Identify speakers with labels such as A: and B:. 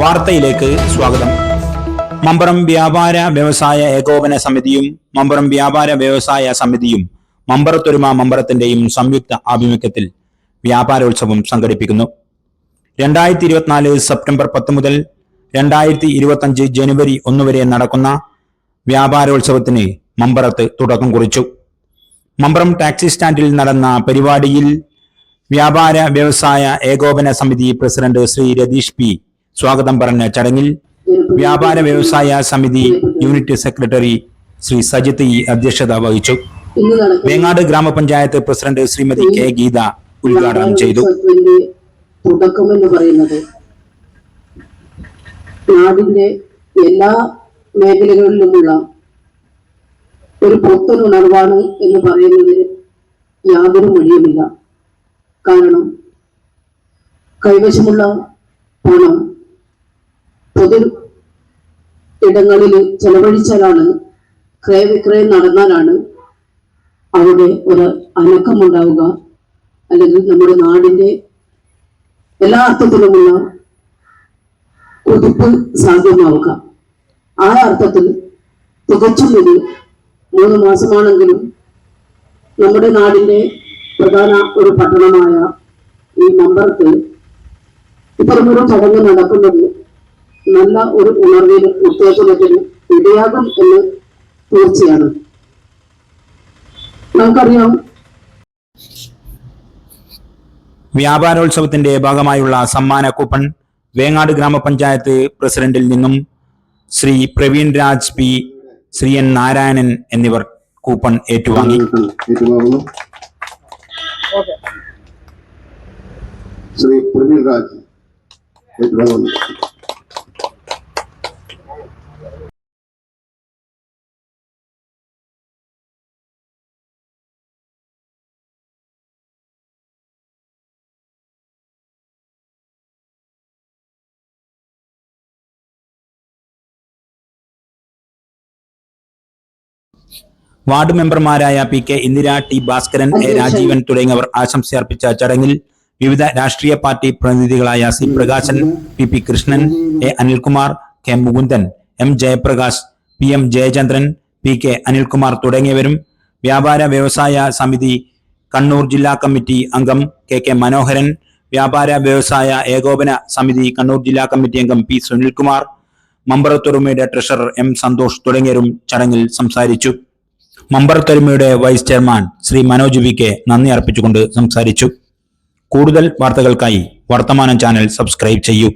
A: വാർത്തയിലേക്ക് സ്വാഗതം. മമ്പറം വ്യാപാര വ്യവസായ ഏകോപന സമിതിയും മമ്പറം വ്യാപാര വ്യവസായ സമിതിയും മമ്പറത്തൊരുമ മമ്പറത്തിന്റെയും സംയുക്ത ആഭിമുഖ്യത്തിൽ വ്യാപാരോത്സവം സംഘടിപ്പിക്കുന്നു. രണ്ടായിരത്തി ഇരുപത്തിനാല് സെപ്റ്റംബർ പത്ത് മുതൽ രണ്ടായിരത്തി ഇരുപത്തഞ്ച് ജനുവരി ഒന്ന് വരെ നടക്കുന്ന വ്യാപാരോത്സവത്തിന് മമ്പറത്ത് തുടക്കം കുറിച്ചു. മമ്പറം ടാക്സി സ്റ്റാൻഡിൽ നടന്ന പരിപാടിയിൽ വ്യാപാര വ്യവസായ ഏകോപന സമിതി പ്രസിഡന്റ് ശ്രീ രതീഷ് പി സ്വാഗതം പറഞ്ഞ ചടങ്ങിൽ വ്യാപാര വ്യവസായ സമിതി unit secretary Shri Sajith E അധ്യക്ഷത വഹിച്ചു. വേങ്ങാട് ഗ്രാമപഞ്ചായത്ത് പ്രസിഡന്റ് ശ്രീമതി കെ ഗീത ഉദ്ഘാടനം ചെയ്തു.
B: എന്ന് പറയുന്നത് നാടിന്റെ എല്ലാ മേഖലകളിലുമുള്ള ഒരു പുത്തൻ ഉണർവാണ് എന്ന് പറയുന്നതിന് യാതൊരു മൊഴിയുമില്ല കാരണം കൈവശമുള്ള പണം പൊതു ഇടങ്ങളിൽ ചെലവഴിച്ചാലാണ് ക്രയവിക്രയം നടന്നാലാണ് അവിടെ ഒരു അനക്കമുണ്ടാവുക. അല്ലെങ്കിൽ നമ്മുടെ നാടിന്റെ എല്ലാ അർത്ഥത്തിലുമുള്ള കുതിപ്പ് സാധ്യമാവുക. ആ അർത്ഥത്തിൽ തികച്ചും ഇത് മൂന്ന് മാസമാണെങ്കിലും നമ്മുടെ നാടിന്റെ പ്രധാന ഒരു പട്ടണമായ ഈ മമ്പറത്ത് ഇത്തരമൊരു ചടങ്ങ് നടക്കുന്നത് നല്ല ഒരു ഉണർവിനും ഉത്തേജനത്തിനും ഇടയാകും എന്ന് തീർച്ചയാണ്. നമുക്കറിയാം
A: വ്യാപാരോത്സവത്തിന്റെ ഭാഗമായുള്ള സമ്മാന കൂപ്പൺ വേങ്ങാട് ഗ്രാമപഞ്ചായത്ത് പ്രസിഡന്റിൽ നിന്നും ശ്രീ പ്രവീൺ രാജ് പി ശ്രീ എൻ നാരായണൻ എന്നിവർ കൂപ്പൺ ഏറ്റുവാങ്ങി.
C: ശ്രീ പ്രവീൺ രാജ് ഏറ്റുവാങ്ങുന്നു.
A: വാർഡ് മെമ്പർമാരായ P K Indira T Bhaskaran A Rajeevan തുടങ്ങിയവർ ആശംസയർപ്പിച്ച ചടങ്ങിൽ വിവിധ രാഷ്ട്രീയ party പ്രതിനിധികളായ C Prakashan P P Krishnan A Anilkumar K Mukundan M Jayaprakash P M Jayachandran P K Anilkumar തുടങ്ങിയവരും വ്യാപാര വ്യവസായ സമിതി കണ്ണൂർ ജില്ലാ കമ്മിറ്റി അംഗം കെ കെ മനോഹരൻ വ്യാപാര വ്യവസായ ഏകോപന സമിതി കണ്ണൂർ ജില്ലാ കമ്മിറ്റി അംഗം പി സുനിൽകുമാർ മമ്പറത്തൊരുമയുടെ ട്രഷറർ എം സന്തോഷ് തുടങ്ങിയവരും ചടങ്ങിൽ സംസാരിച്ചു. മമ്പറത്തൊരുമയുടെ vice chairman Shri Manoj V K നന്ദി അർപ്പിച്ചുകൊണ്ട് സംസാരിച്ചു. കൂടുതൽ വാർത്തകൾക്കായി വർത്തമാനം ചാനൽ സബ്സ്ക്രൈബ് ചെയ്യൂ.